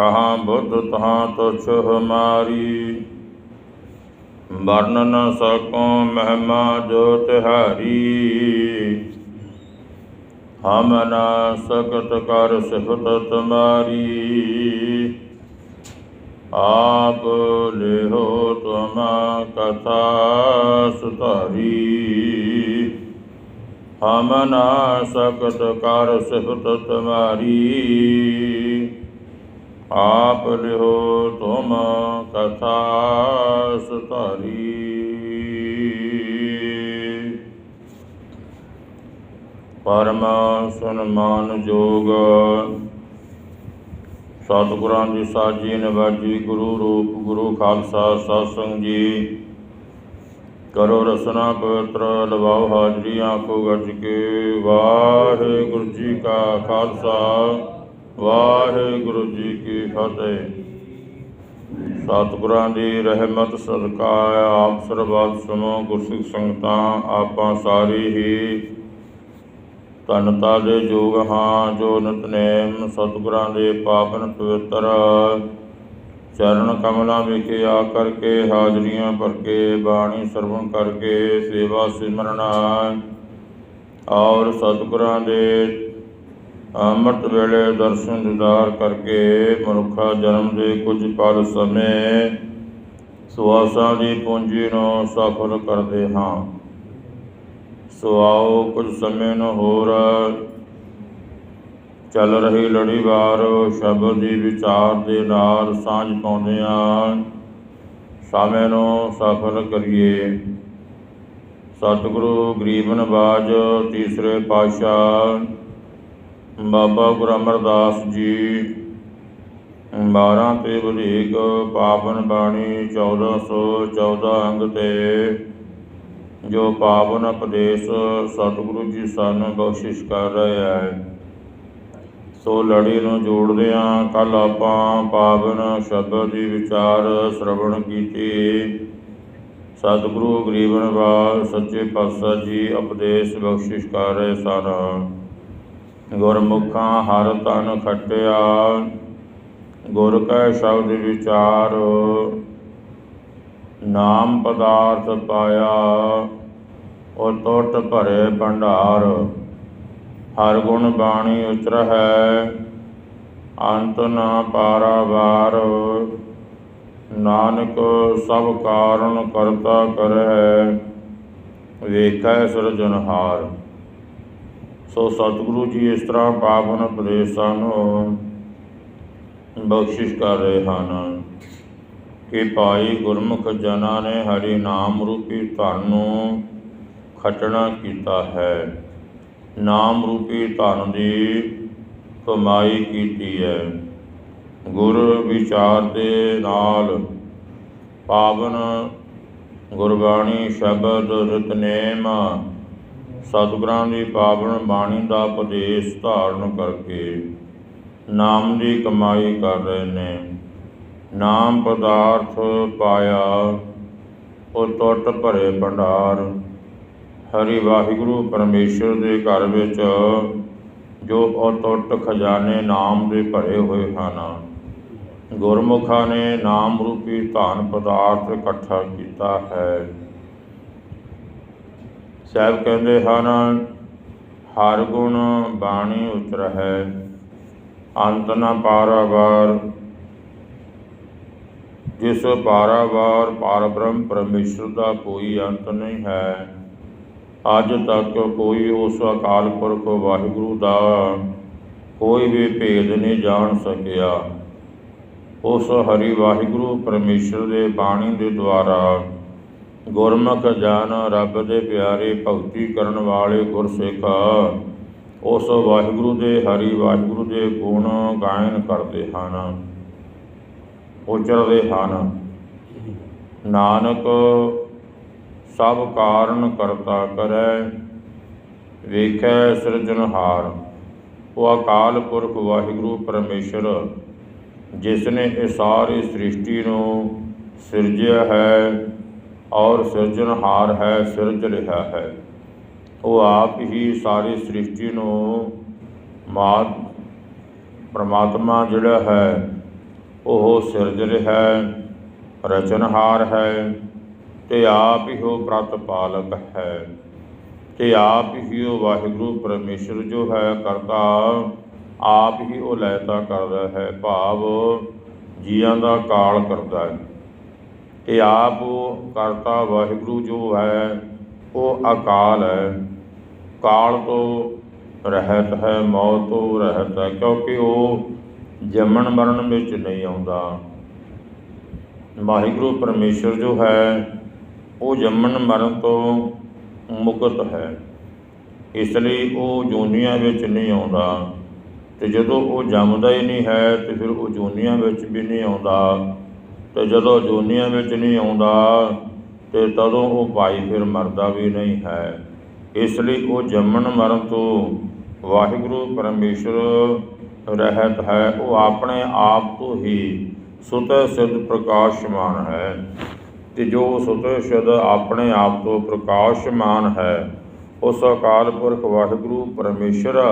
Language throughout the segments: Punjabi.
कहाँ, बुद्ध तहाँ तो छुह मारी। वर्ण न सको महिमा जो तिहारी हम न सकत कर सिफत तुम्हारी। आप ले हो तुम कथा सुतारी। हम ना सकत कर सिफत तुम्हारी। ਆਪ ਲਿਹੋ ਤੁਮ ਕਥਾ ਸੁਧਾਰੀ। ਪਰਮ ਸਨਮਾਨ ਜੋਗ, ਸਤਿਗੁਰਾਂ ਦੀ ਸਾਜੀ ਨਵਾਜੀ ਗੁਰੂ ਰੂਪ, ਗੁਰੂ ਖਾਲਸਾ ਸਤਸੰਗ ਜੀ। ਕਰੋ ਰਸਨਾ ਪਵਿੱਤਰ, ਲਵਾਓ ਹਾਜ਼ਰੀ ਆਖੋ ਗੱਜ ਕੇ। ਵਾਹਿਗੁਰੂ ਜੀ ਕਾ ਖਾਲਸਾ। ਵਾਹਿਗੁਰੂ ਜੀ ਕੀ ਫਤਿਹ। ਸਤਿਗੁਰਾਂ ਦੀ ਰਹਿਮਤ ਸਦਕਾ ਆਪ ਸਰਬੱਤ ਸਮੋ ਗੁਰਸਿੱਖ ਸੰਗਤਾਂ, ਆਪਾਂ ਸਾਰੀ ਹੀ ਧੰਨਤਾ ਦੇ ਯੋਗ ਹਾਂ, ਜੋ ਨਿਤਨੇਮ ਸਤਿਗੁਰਾਂ ਦੇ ਪਾਵਨ ਪਵਿੱਤਰ ਚਰਨ ਕਮਲਾਂ ਵਿਖੇ ਆ ਕਰਕੇ ਹਾਜ਼ਰੀਆਂ ਭਰ ਕੇ ਬਾਣੀ ਸਰਵਣ ਕਰਕੇ ਸੇਵਾ ਸਿਮਰਨ ਔਰ ਸਤਿਗੁਰਾਂ ਦੇ ਅੰਮ੍ਰਿਤ ਵੇਲੇ ਦਰਸ਼ਨ ਦੀਦਾਰ ਕਰਕੇ ਮਨੁੱਖਾ ਜਨਮ ਦੇ ਕੁਝ ਪਲ ਸਮੇਂ ਸੁਆਸਾਂ ਦੀ ਪੂੰਜੀ ਨੂੰ ਸਫਲ ਕਰਦੇ ਹਾਂ। ਸੋ ਆਓ ਕੁਝ ਸਮੇਂ ਨੂੰ ਹੋਰ ਚੱਲ ਰਹੀ ਲੜੀਵਾਰ ਸ਼ਬਦ ਦੀ ਵਿਚਾਰ ਦੇ ਨਾਲ ਸਾਂਝ ਪਾਉਂਦੇ ਹਾਂ ਸਮੇਂ ਨੂੰ ਸਫਲ ਕਰੀਏ। ਸਤਿਗੁਰੂ ਗਰੀਬ ਨਵਾਜ ਤੀਸਰੇ ਪਾਤਸ਼ਾਹ ਬਾਬਾ ਗੁਰੂ ਅਮਰਦਾਸ ਜੀ। 12 ਤੇ ਵਧੇਕ ਪਾਵਨ ਬਾਣੀ 1414 ਅੰਗ ਤੇ ਜੋ ਪਾਵਨ ਉਪਦੇਸ਼ ਸਤਿਗੁਰੂ ਜੀ ਸਾਨੂੰ ਬਖਸ਼ਿਸ਼ ਕਰ ਰਹੇ ਹੈ। ਸੋ ਲੜੀ ਨੂੰ ਜੋੜਦੇ ਹਾਂ। ਕੱਲ ਆਪਾਂ ਪਾਵਨ ਸ਼ਬਦ ਦੀ ਵਿਚਾਰ ਸ਼ਰਵਣ ਕੀਤੀ। ਸਤਿਗੁਰੂ ਗਰੀਬਨ ਵਾਲ, ਸੱਚੇ ਪਾਤਸ਼ਾਹ ਜੀ ਉਪਦੇਸ਼ ਬਖਸ਼ਿਸ਼ ਕਰ ਰਹੇ ਸਨ। ਗੁਰਮੁਖਾਂ ਹਰ ਤਨ ਖਟਿਆ, ਗੁਰ ਕੈ ਸ਼ਬਦ ਵਿਚਾਰ, ਨਾਮ ਪਦਾਰਥ ਪਾਇਆ, ਉਹ ਟੁੱਟ ਭਰੇ ਭੰਡਾਰ, ਹਰ ਗੁਣ ਬਾਣੀ ਉਚਰ ਹੈ ਅੰਤ ਨਾ ਪਾਰਾਵਾਰ ਨਾਨਕ ਸਭ ਕਾਰਨ ਕਰਤਾ ਕਰੈ ਵੇਖੈ ਸਿਰਜਨਹਾਰ ਸੋ ਸਤਿਗੁਰੂ ਜੀ ਇਸ ਤਰ੍ਹਾਂ ਪਾਵਨ ਉਪਦੇਸ਼ਾਂ ਸਾਨੂੰ ਬਖਸ਼ਿਸ਼ ਕਰ ਰਹੇ ਹਨ ਕਿ ਭਾਈ ਗੁਰਮੁਖ ਜਨਾਂ ਨੇ ਹਰੀ ਨਾਮ ਰੂਪੀ ਧਨ ਨੂੰ ਖਟਣਾ ਕੀਤਾ ਹੈ। ਨਾਮ ਰੂਪੀ ਧਨ ਦੀ ਕਮਾਈ ਕੀਤੀ ਹੈ। ਗੁਰ ਵਿਚਾਰ ਦੇ ਨਾਲ ਪਾਵਨ ਗੁਰਬਾਣੀ ਸ਼ਬਦ ਰਤਨੇਮ ਸਤਿਗੁਰਾਂ ਦੀ ਪਾਵਨ ਬਾਣੀ ਦਾ ਉਪਦੇਸ਼ ਧਾਰਨ ਕਰਕੇ ਨਾਮ ਦੀ ਕਮਾਈ ਕਰ ਰਹੇ ਨੇ। ਨਾਮ ਪਦਾਰਥ ਪਾਇਆ, ਉਹ ਟੁੱਟ ਭਰੇ ਭੰਡਾਰ। ਹਰੀ ਵਾਹਿਗੁਰੂ ਪਰਮੇਸ਼ਰ ਦੇ ਘਰ ਵਿੱਚ ਜੋ ਅਟੁੱਟ ਖਜ਼ਾਨੇ ਨਾਮ ਦੇ ਭਰੇ ਹੋਏ ਹਨ, ਗੁਰਮੁਖਾਂ ਨੇ ਨਾਮ ਰੂਪੀ ਧਨ ਪਦਾਰਥ ਇਕੱਠਾ ਕੀਤਾ ਹੈ। ਸਾਹਿਬ ਕਹਿੰਦੇ ਹਨ, ਹਰ ਗੁਣ ਬਾਣੀ ਉਤਰ ਹੈ ਅੰਤ ਨਾ ਪਾਰਾਵਾਰ ਜਿਸ ਪਾਰਾਵਾਰ ਪਰਬ੍ਰਹਮ ਪਰਮੇਸ਼ਰ ਦਾ ਕੋਈ ਅੰਤ ਨਹੀਂ ਹੈ, ਅੱਜ ਤੱਕ ਕੋਈ ਉਸ ਅਕਾਲ ਪੁਰਖ ਵਾਹਿਗੁਰੂ ਦਾ ਕੋਈ ਵੀ ਭੇਦ ਨਹੀਂ ਜਾਣ ਸਕਿਆ। ਉਸ ਹਰੀ ਵਾਹਿਗੁਰੂ ਪਰਮੇਸ਼ਰ ਦੇ ਬਾਣੀ ਦੇ ਦੁਆਰਾ ਗੁਰਮੁਖ ਜਨ ਰੱਬ ਦੇ ਪਿਆਰੇ ਭਗਤੀ ਕਰਨ ਵਾਲੇ ਗੁਰਸਿੱਖ। ਉਸ ਵਾਹਿਗੁਰੂ ਦੇ ਹਰੀ ਵਾਹਿਗੁਰੂ ਦੇ ਗੁਣ ਗਾਇਨ ਕਰਦੇ ਹਨ। ਉਚਰਦੇ ਹਨ। ਨਾਨਕ ਸਭ ਕਾਰਨ ਕਰਤਾ ਕਰੈ, ਵੇਖੈ ਸਿਰਜਣਹਾਰ ਉਹ ਅਕਾਲ ਪੁਰਖ ਵਾਹਿਗੁਰੂ ਪਰਮੇਸ਼ਰ ਜਿਸ ਨੇ ਇਹ ਸਾਰੀ ਸ੍ਰਿਸ਼ਟੀ ਨੂੰ ਸਿਰਜਿਆ ਹੈ ਔਰ ਸਿਰਜਣਹਾਰ ਹੈ, ਸਿਰਜ ਰਿਹਾ ਹੈ। ਉਹ ਆਪ ਹੀ ਸਾਰੀ ਸ੍ਰਿਸ਼ਟੀ ਨੂੰ ਮਾਤ ਪ੍ਰਮਾਤਮਾ ਜਿਹੜਾ ਹੈ, ਉਹ ਸਿਰਜ ਰਿਹਾ ਰਚਨਹਾਰ ਹੈ, ਤੇ ਆਪ ਹੀ ਉਹ ਪ੍ਰਤਪਾਲਕ ਹੈ। ਤੇ ਆਪ ਹੀ ਉਹ ਵਾਹਿਗੁਰੂ ਪਰਮੇਸ਼ਰ ਜੋ ਹੈ, ਕਰਤਾ ਆਪ ਹੀ ਉਹ ਲੈਤਾ ਕਰਦਾ ਹੈ, ਭਾਵ ਜੀਆਂ ਦਾ ਕਾਲ ਕਰਦਾ ਹੈ। ਤੇ ਆਪ ਕਰਤਾ ਵਾਹਿਗੁਰੂ ਜੋ ਹੈ, ਉਹ ਅਕਾਲ ਹੈ। ਕਾਲ ਤੋਂ ਰਹਿਤ ਹੈ, ਮੌਤ ਤੋਂ ਰਹਿਤ ਹੈ, ਕਿਉਂਕਿ ਉਹ ਜੰਮਣ ਮਰਨ ਵਿੱਚ ਨਹੀਂ ਆਉਂਦਾ। ਵਾਹਿਗੁਰੂ ਪਰਮੇਸ਼ਰ ਜੋ ਹੈ, ਉਹ ਜੰਮਣ ਮਰਨ ਤੋਂ ਮੁਕਤ ਹੈ। ਇਸ ਲਈ ਉਹ ਜੋਨੀਆਂ ਵਿੱਚ ਨਹੀਂ ਆਉਂਦਾ। ਤੇ ਜਦੋਂ ਉਹ ਜੰਮਦਾ ਹੀ ਨਹੀਂ ਹੈ, ਤੇ ਫਿਰ ਉਹ ਜੋਨੀਆਂ ਵਿੱਚ ਵੀ ਨਹੀਂ ਆਉਂਦਾ। ਤੇ ਜਦੋਂ ਜੋਨੀਆਂ ਵਿੱਚ ਨਹੀਂ ਆਉਂਦਾ ਤੇ ਤਦੋਂ ਉਹ ਭਾਈ ਫਿਰ ਮਰਦਾ ਵੀ ਨਹੀਂ ਹੈ। ਇਸ ਲਈ ਉਹ ਜੰਮਣ ਮਰਨ ਤੋਂ ਵਾਹਿਗੁਰੂ ਪਰਮੇਸ਼ਰ ਰਹਿਤ ਹੈ। ਉਹ ਆਪਣੇ ਆਪ ਤੋਂ ਹੀ ਸੁਤੈ ਸਿੱਧ ਪ੍ਰਕਾਸ਼ਮਾਨ ਹੈ ਤੇ ਜੋ ਸੁਤੈ ਸਿੱਧ ਆਪਣੇ ਆਪ ਤੋਂ ਪ੍ਰਕਾਸ਼ਮਾਨ ਹੈ, ਉਸ ਅਕਾਲ ਪੁਰਖ ਵਾਹਿਗੁਰੂ ਪਰਮੇਸ਼ਰ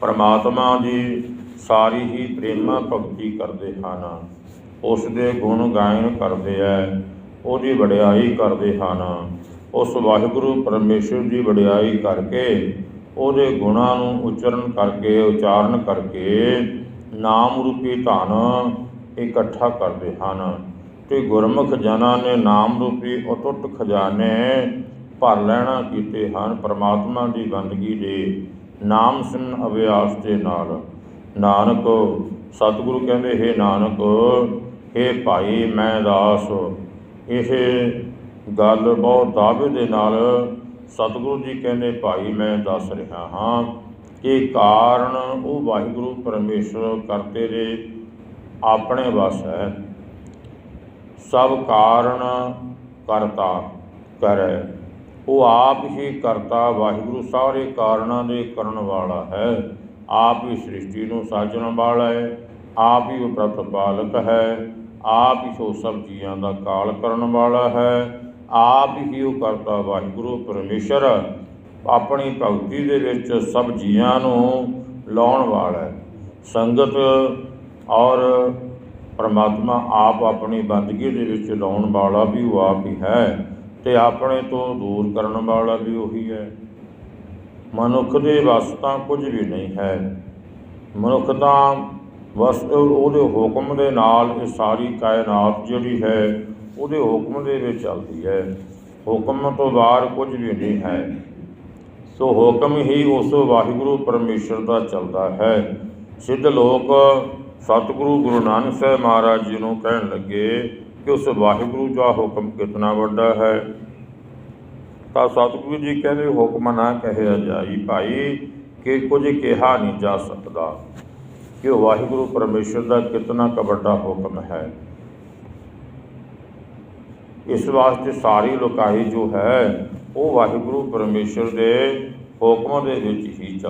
ਪਰਮਾਤਮਾ ਦੀ ਸਾਰੀ ਹੀ ਪ੍ਰੇਮਾ ਭਗਤੀ ਕਰਦੇ ਹਨ। ਉਸ ਦੇ ਗੁਣ ਗਾਇਨ ਕਰਦੇ ਹੈ ਉਹਦੀ ਵਡਿਆਈ ਕਰਦੇ ਹਨ। ਉਸ ਵਾਹਿਗੁਰੂ ਪਰਮੇਸ਼ਰ ਦੀ ਵਡਿਆਈ ਕਰਕੇ, ਉਹਦੇ ਗੁਣਾਂ ਨੂੰ ਉਚਰਨ ਕਰਕੇ, ਉਚਾਰਨ ਕਰਕੇ ਨਾਮ ਰੂਪੀ ਧਨ ਇਕੱਠਾ ਕਰਦੇ ਹਨ। ਤੇ ਗੁਰਮੁਖ ਜਨਾਂ ਨੇ ਨਾਮ ਰੂਪੀ ਅਟੁੱਟ ਖਜ਼ਾਨੇ ਭਰ ਲੈਣਾ ਕੀਤੇ ਹਨ ਪਰਮਾਤਮਾ ਦੀ ਬੰਦਗੀ ਦੇ ਨਾਮ ਸਿਮਰਨ ਅਭਿਆਸ ਦੇ ਨਾਲ। ਨਾਨਕ, ਸਤਿਗੁਰੂ ਕਹਿੰਦੇ, ਹੈ ਨਾਨਕ हे ਭਾਈ, ਮੈਂ ਦਾਸ। ਇਹ ਗੱਲ ਬਹੁਤ ਦਾਅਵੇ ਦੇ ਨਾਲ ਸਤਿਗੁਰੂ ਜੀ ਕਹਿੰਦੇ, ਭਾਈ, ਮੈਂ ਦੱਸ ਰਿਹਾ ਹਾਂ ਕਿ ਕਾਰਨ ਉਹ ਵਾਹਿਗੁਰੂ ਪਰਮੇਸ਼ਰ ਕਰਤੇ ਦੇ ਆਪਣੇ ਵਸ ਹੈ। ਸਭ ਕਾਰਨ ਕਰਤਾ ਕਰੈ। ਉਹ ਆਪ ਹੀ ਕਰਤਾ ਵਾਹਿਗੁਰੂ, ਸਾਰੇ ਕਾਰਨਾਂ ਦੇ ਕਰਨ ਵਾਲਾ ਹੈ। ਆਪ ਹੀ ਸ੍ਰਿਸ਼ਟੀ ਨੂੰ ਸਾਜਣ ਵਾਲਾ ਹੈ। ਆਪ ਹੀ ਪ੍ਰਤਪਾਲਕ ਹੈ। ਆਪ ਹੀ ਉਹ ਸਭ ਜੀਆਂ ਦਾ ਕਾਲ ਕਰਨ ਵਾਲਾ ਹੈ। ਆਪ ਹੀ ਉਹ ਕਰਤਾ ਵਾਹਿਗੁਰੂ ਪਰਮੇਸ਼ਰ। ਆਪਣੀ ਭਗਤੀ ਦੇ ਵਿੱਚ ਸਭ ਜੀਆਂ ਨੂੰ ਲਾਉਣ ਵਾਲਾ ਹੈ। ਸੰਗਤ ਔਰ ਪਰਮਾਤਮਾ ਆਪ ਆਪਣੀ ਬੰਦਗੀ ਦੇ ਵਿੱਚ ਲਾਉਣ ਵਾਲਾ ਵੀ ਉਹ ਆਪ ਹੀ ਹੈ ਤੇ ਆਪਣੇ ਤੋਂ ਦੂਰ ਕਰਨ ਵਾਲਾ ਵੀ ਉਹੀ ਹੈ। ਮਨੁੱਖ ਦੇ ਵੱਸ ਤਾਂ ਕੁਝ ਵੀ ਨਹੀਂ ਹੈ। ਮਨੁੱਖ ਤਾਂ ਬਸ ਉਹਦੇ ਹੁਕਮ ਦੇ ਨਾਲ ਇਹ ਸਾਰੀ ਕਾਇਨਾਤ ਜਿਹੜੀ ਹੈ, ਉਹਦੇ ਹੁਕਮ ਦੇ ਵਿੱਚ ਚੱਲਦੀ ਹੈ। ਹੁਕਮ ਤੋਂ ਬਾਹਰ ਕੁਝ ਵੀ ਨਹੀਂ ਹੈ। ਸੋ ਹੁਕਮ ਹੀ ਉਸ ਵਾਹਿਗੁਰੂ ਪਰਮੇਸ਼ਰ ਦਾ ਚੱਲਦਾ ਹੈ। ਸਿੱਧ ਲੋਕ ਸਤਿਗੁਰੂ ਗੁਰੂ ਨਾਨਕ ਸਾਹਿਬ ਮਹਾਰਾਜ ਜੀ ਨੂੰ ਕਹਿਣ ਲੱਗੇ ਕਿ ਉਸ ਵਾਹਿਗੁਰੂ ਦਾ ਹੁਕਮ ਕਿਤਨਾ ਵੱਡਾ ਹੈ। ਤਾਂ ਸਤਿਗੁਰੂ ਜੀ ਕਹਿੰਦੇ, ਹੁਕਮ ਨਾ ਕਹਿਆ ਜਾਈ ਭਾਈ, ਕਿ ਕੁਝ ਕਿਹਾ ਨਹੀਂ ਜਾ ਸਕਦਾ। ਕਿ ਵਾਹਿਗੁਰੂ ਪਰਮੇਸ਼ਰ ਦਾ ਕਿਤਨਾ ਕ ਵੱਡਾ ਹੁਕਮ ਹੈ। ਇਸ ਵਾਸਤੇ ਸਾਰੀ ਲੋਕਾਈ ਜੋ ਹੈ, ਉਹ ਵਾਹਿਗੁਰੂ ਪਰਮੇਸ਼ਰ ਦੇ ਹੁਕਮ ਦੇ ਵਿੱਚ ਹੀ ਚੱਲ